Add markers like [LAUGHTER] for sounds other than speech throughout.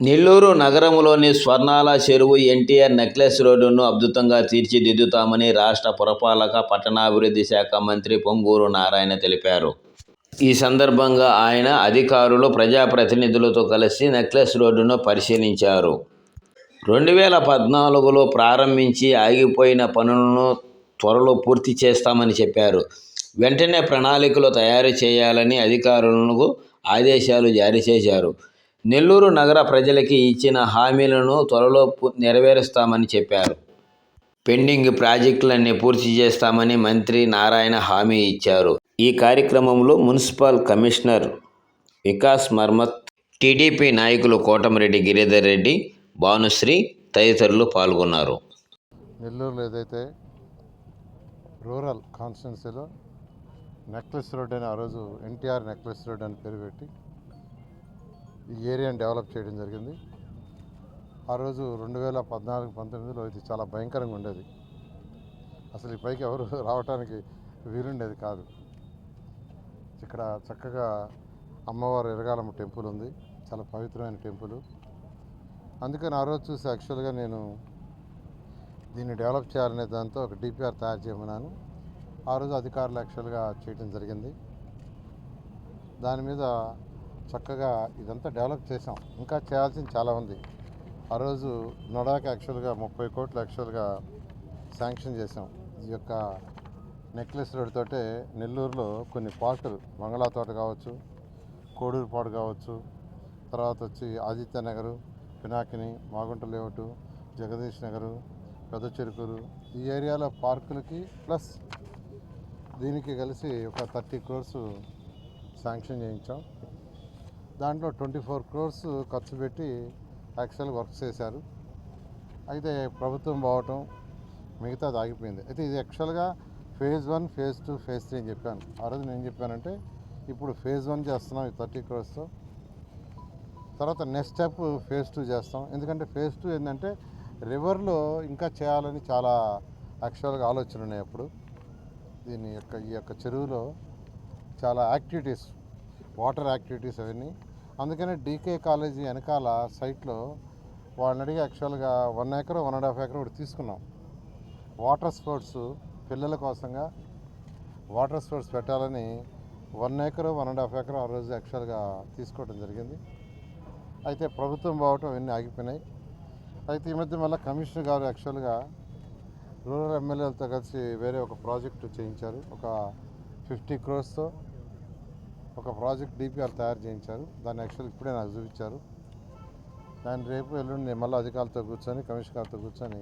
నెల్లూరు నగరంలోని స్వర్ణాల చెరువు ఎన్టీఆర్ నెక్లెస్ రోడ్డును అద్భుతంగా తీర్చిదిద్దుతామని రాష్ట్ర పురపాలక పట్టణాభివృద్ధి శాఖ మంత్రి పొంగూరు నారాయణ తెలిపారు. ఈ సందర్భంగా ఆయన అధికారులు, ప్రజాప్రతినిధులతో కలిసి నెక్లెస్ రోడ్డును పరిశీలించారు. రెండు వేల పద్నాలుగులో ప్రారంభించి ఆగిపోయిన పనులను త్వరలో పూర్తి చేస్తామని చెప్పారు. వెంటనే ప్రణాళికలు తయారు చేయాలని అధికారులకు ఆదేశాలు జారీ చేశారు. నెల్లూరు నగర ప్రజలకి ఇచ్చిన హామీలను త్వరలో నెరవేరుస్తామని చెప్పారు. పెండింగ్ ప్రాజెక్టులన్నీ పూర్తి చేస్తామని మంత్రి నారాయణ హామీ ఇచ్చారు. ఈ కార్యక్రమంలో municipal commissioner Vikas Marmat, TDP నాయకులు కోటమిరెడ్డి గిరిధర్ రెడ్డి, భానుశ్రీ తదితరులు పాల్గొన్నారు. నెల్లూరులో ఏదైతే రూరల్ కాన్స్టిట్యున్సీలో నెక్లెస్ రోడ్ అని ఆ రోజు ఎన్టీఆర్ నెక్లెస్ రోడ్ అని పేరు పెట్టి ఈ ఏరియాని డెవలప్ చేయడం జరిగింది. ఆ రోజు రెండు వేల పద్నాలుగు పంతొమ్మిదిలో ఇది చాలా భయంకరంగా ఉండేది. అసలు ఈ పైకి ఎవరు [LAUGHS] రావడానికి వీలుండేది కాదు. ఇక్కడ చక్కగా అమ్మవారు ఎరగాలమ్మ టెంపుల్ ఉంది. చాలా పవిత్రమైన టెంపుల్. అందుకని ఆ రోజు చూసి యాక్చువల్గా నేను దీన్ని డెవలప్ చేయాలనే దాంతో ఒక డిపిఆర్ తయారు చేయమన్నాను. ఆ రోజు అధికారులు యాక్చువల్గా చేయడం జరిగింది. దాని మీద చక్కగా ఇదంతా డెవలప్ చేసాం ఇంకా చేయాల్సింది చాలా ఉంది. ఆ రోజు నొడాకి యాక్చువల్గా ముప్పై కోట్లు యాక్చువల్గా శాంక్షన్ చేసాం ఈ యొక్క నెక్లెస్ రోడ్ తోటే నెల్లూరులో కొన్ని పార్కులు మంగళా తోట కావచ్చు కోడూరు పాడు కావచ్చు తర్వాత వచ్చి ఆదిత్య నగరు పినాకిని మాగుంట లేఅవుట్ జగదీష్ నగరు పెద్ద చెరుకూరు ఈ ఏరియాలో పార్కులకి ప్లస్ దీనికి కలిసి ఒక థర్టీ క్రోర్స్ శాంక్షన్ చేయించాం. దాంట్లో ట్వంటీ ఫోర్ క్రోర్స్ ఖర్చు పెట్టి యాక్చువల్ వర్క్ చేశారు. అయితే ప్రభుత్వం పోవటం మిగతా ఆగిపోయింది. అయితే ఇది యాక్చువల్గా phase one phase two phase three అని చెప్పాను. ఆ రోజు నేను చెప్పానంటే ఇప్పుడు ఫేజ్ వన్ చేస్తున్నాం ఈ థర్టీ క్రోర్స్తో తర్వాత నెక్స్ట్ స్టెప్ ఫేజ్ టూ చేస్తాం. ఎందుకంటే ఫేజ్ టూ ఏంటంటే రివర్లో ఇంకా చేయాలని చాలా యాక్చువల్గా ఆలోచన ఉన్నాయి అప్పుడు. దీని యొక్క ఈ యొక్క చెరువులో చాలా యాక్టివిటీస్ వాటర్ యాక్టివిటీస్ అవన్నీ అందుకనే డీకే కాలేజీ వెనకాల సైట్లో వాళ్ళని అడిగి యాక్చువల్గా one acre one and half acre ఒకటి తీసుకున్నాం. వాటర్ స్పోర్ట్స్ పిల్లల కోసంగా వాటర్ స్పోర్ట్స్ పెట్టాలని one acre one and half acre ఆ రోజు యాక్చువల్గా తీసుకోవడం జరిగింది. అయితే ప్రభుత్వం బావటం ఇవన్నీ ఆగిపోయినాయి. అయితే ఈ మధ్య మళ్ళీ కమిషనర్ గారు యాక్చువల్గా రూరల్ ఎమ్మెల్యేలతో కలిసి వేరే ఒక ప్రాజెక్టు చేయించారు. ఒక ఫిఫ్టీ క్రోర్స్తో. ఒక ప్రాజెక్ట్ డిపిఆర్ తయారు చేయించారు. దాన్ని యాక్చువల్ ఇప్పుడే నాకు చూపించారు. దాన్ని రేపు ఎల్లుండి నేను మళ్ళీ అధికారులతో కూర్చొని కమిషనర్తో కూర్చొని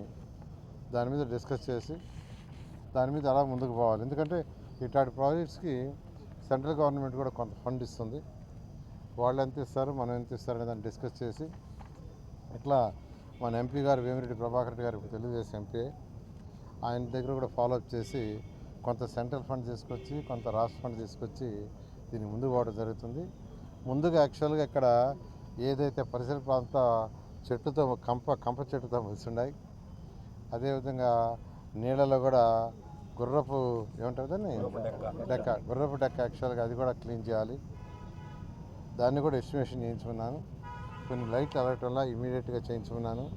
దాని మీద డిస్కస్ చేసి దాని మీద అలా ముందుకు పోవాలి. ఎందుకంటే ఇట్లాంటి ప్రాజెక్ట్స్కి సెంట్రల్ గవర్నమెంట్ కూడా కొంత ఫండ్ ఇస్తుంది. వాళ్ళు ఎంత ఇస్తారు మనం ఎంత ఇస్తారు అనే దాన్ని డిస్కస్ చేసి ఇట్లా మన ఎంపీ గారు వేమిరెడ్డి ప్రభాకర్ రెడ్డి గారు ఇప్పుడు తెలుగుదేశం ఎంపీ ఆయన దగ్గర కూడా ఫాలోఅప్ చేసి కొంత సెంట్రల్ ఫండ్ తీసుకొచ్చి కొంత రాష్ట్ర ఫండ్ తీసుకొచ్చి దీన్ని ముందుకు పోవడం జరుగుతుంది. ముందుగా యాక్చువల్గా ఇక్కడ ఏదైతే పరిసర ప్రాంత చెట్టుతో కంప కంప చెట్టుతో ఉన్నాయి అదేవిధంగా నీళ్ళలో కూడా గుర్రపు ఏమంటారు దాన్ని? డెక్క. గుర్రపు డెక్క యాక్చువల్గా అది కూడా క్లీన్ చేయాలి. దాన్ని కూడా ఎస్టిమేషన్ చేయించుకున్నాను. కొన్ని లైట్లు అలగటం వల్ల ఇమీడియట్గా చేయించుకున్నాను.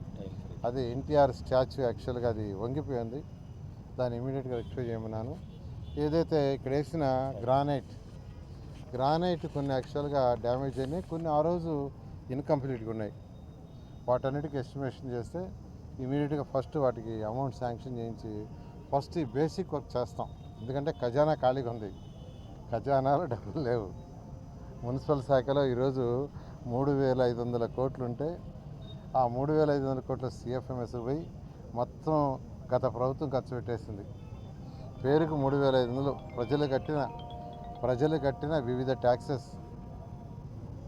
అది ఎన్టీఆర్ స్టాచ్యూ యాక్చువల్గా అది వంగిపోయింది. దాన్ని ఇమీడియట్గా రెక్టిఫై చేయమన్నాను. ఏదైతే ఇక్కడ వేసిన గ్రానైట్ గ్రానైట్ కొన్ని యాక్చువల్గా డ్యామేజ్ అయినాయి. కొన్ని ఆ రోజు ఇన్కంప్లీట్గా ఉన్నాయి. వాటన్నిటికీ ఎస్టిమేషన్ చేస్తే ఇమీడియట్గా ఫస్ట్ వాటికి అమౌంట్ శాంక్షన్ చేయించి ఫస్ట్ ఈ బేసిక్ వర్క్ చేస్తాం. ఎందుకంటే ఖజానా ఖాళీగా ఉంది. ఖజానాలో డబ్బులు లేవు. మున్సిపల్ శాఖలో ఈరోజు మూడు వేల ఐదు వందల కోట్లు ఉంటే ఆ మూడు వేల ఐదు వందల కోట్ల సిఎఫ్ఎంఎస్ పోయి మొత్తం గత ప్రభుత్వం ఖర్చు పెట్టేసింది. పేరుకు మూడు వేల ఐదు వందలు ప్రజలు కట్టిన ప్రజలు కట్టిన వివిధ ట్యాక్సెస్.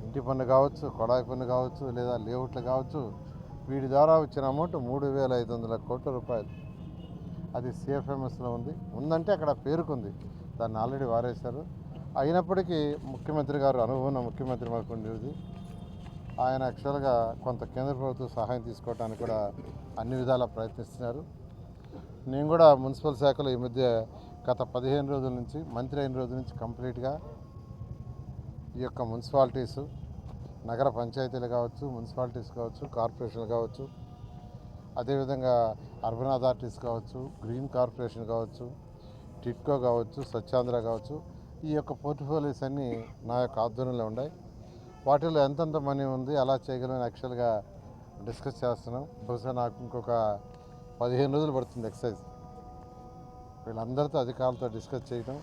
ఇంటి పన్ను కావచ్చు కొడాయి పన్ను కావచ్చు లేదా లేఅవుట్లు కావచ్చు వీటి ద్వారా వచ్చిన అమౌంట్ మూడు వేల ఐదు వందల కోట్ల రూపాయలు. అది సిఎఫ్ఎంఎస్లో ఉంది. ఉందంటే అక్కడ పేరుకుంది. దాన్ని ఆల్రెడీ వారేశారు. అయినప్పటికీ ముఖ్యమంత్రి గారు అనుభవం ముఖ్యమంత్రి మాకు ఉండేది ఆయన యాక్చువల్గా కొంత కేంద్ర ప్రభుత్వం సహాయం తీసుకోవడానికి కూడా అన్ని విధాలా ప్రయత్నిస్తున్నారు. నేను కూడా మున్సిపల్ శాఖలో ఈ మధ్య గత పదిహేను రోజుల నుంచి మంత్రి అయిన రోజుల నుంచి కంప్లీట్గా ఈ యొక్క మున్సిపాలిటీస్ నగర పంచాయతీలు కావచ్చు మున్సిపాలిటీస్ కావచ్చు కార్పొరేషన్లు కావచ్చు అదేవిధంగా అర్బన్ అథారిటీస్ కావచ్చు గ్రీన్ కార్పొరేషన్ కావచ్చు టిట్కో కావచ్చు స్వచ్ఛాంధ్ర కావచ్చు ఈ యొక్క పోర్ట్ఫోలియోస్ అన్నీ నా యొక్క ఆధ్వర్యంలో ఉన్నాయి. వాటిలో ఎంతెంత మనీ ఉంది ఎలా చేయగలని యాక్చువల్గా డిస్కస్ చేస్తున్నాం. బహుశా నాకు ఇంకొక పదిహేను రోజులు పడుతుంది ఎక్సర్సైజ్ వీళ్ళందరితో అధికారులతో డిస్కస్ చేయడం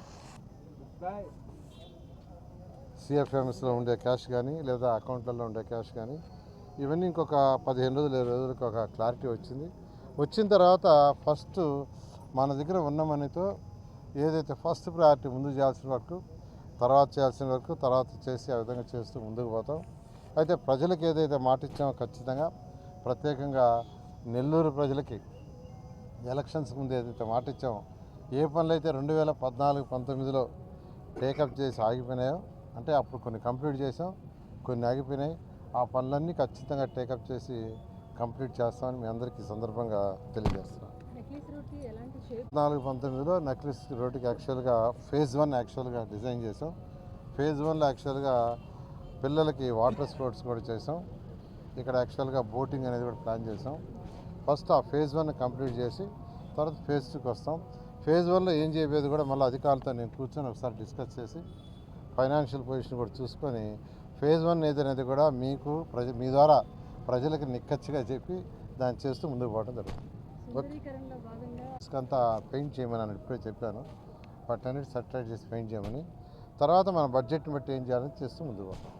సిఎఫ్ఎంఎస్లో ఉండే క్యాష్ కానీ లేదా అకౌంట్లలో ఉండే క్యాష్ కానీ ఇవన్నీ ఇంకొక పదిహేను రోజులు ఇరవై రోజులకు ఒక క్లారిటీ వచ్చింది. వచ్చిన తర్వాత ఫస్ట్ మన దగ్గర ఉన్న మనీతో ఏదైతే ఫస్ట్ ప్రయారిటీ ముందు చేయాల్సిన వరకు తర్వాత చేయాల్సిన వరకు తర్వాత చేసి ఆ విధంగా చేస్తూ ముందుకు పోతాం. అయితే ప్రజలకు ఏదైతే మాట ఇచ్చామో ఖచ్చితంగా ప్రత్యేకంగా నెల్లూరు ప్రజలకి ఎలక్షన్స్ ముందు ఏదైతే మాట ఇచ్చామో ఏ పనులు అయితే రెండు వేల పద్నాలుగు పంతొమ్మిదిలో టేకప్ చేసి ఆగిపోయినాయో అంటే అప్పుడు కొన్ని కంప్లీట్ చేసాం కొన్ని ఆగిపోయినాయి. ఆ పనులన్నీ ఖచ్చితంగా టేకప్ చేసి కంప్లీట్ చేస్తామని మీ అందరికీ సందర్భంగా తెలియజేస్తున్నాం నెక్లెస్ రోడ్కి ఎలాంటి షేప్? నాలుగు పంతొమ్మిదిలో నెక్లెస్ రోడ్డుకి యాక్చువల్గా ఫేజ్ వన్ యాక్చువల్గా డిజైన్ చేసాం. ఫేజ్ వన్లో యాక్చువల్గా పిల్లలకి వాటర్ స్పోర్ట్స్ కూడా చేసాం. ఇక్కడ యాక్చువల్గా బోటింగ్ అనేది కూడా ప్లాన్ చేసాం. ఫస్ట్ ఆ ఫేజ్ వన్ కంప్లీట్ చేసి తర్వాత ఫేజ్ టూకి వస్తాం. ఫేజ్ వన్లో ఏం చేయబోయేది కూడా మళ్ళీ అధికారులతో నేను కూర్చొని ఒకసారి డిస్కస్ చేసి ఫైనాన్షియల్ పొజిషన్ కూడా చూసుకొని ఫేజ్ వన్ ఏదనేది కూడా మీకు ప్రజ మీ ద్వారా ప్రజలకు నిక్కచ్చిగా చెప్పి దాన్ని చేస్తూ ముందుకు పోవడం జరుగుతుంది. భాగంగా అంతా పెయింట్ చేయమని అని ఇప్పుడే చెప్పాను. వాటన్నిటి సర్టిఫైడ్ చేసి పెయింట్ చేయమని. తర్వాత మన బడ్జెట్ని బట్టి ఏం చేయాలని చేస్తూ ముందుకు పోతాం.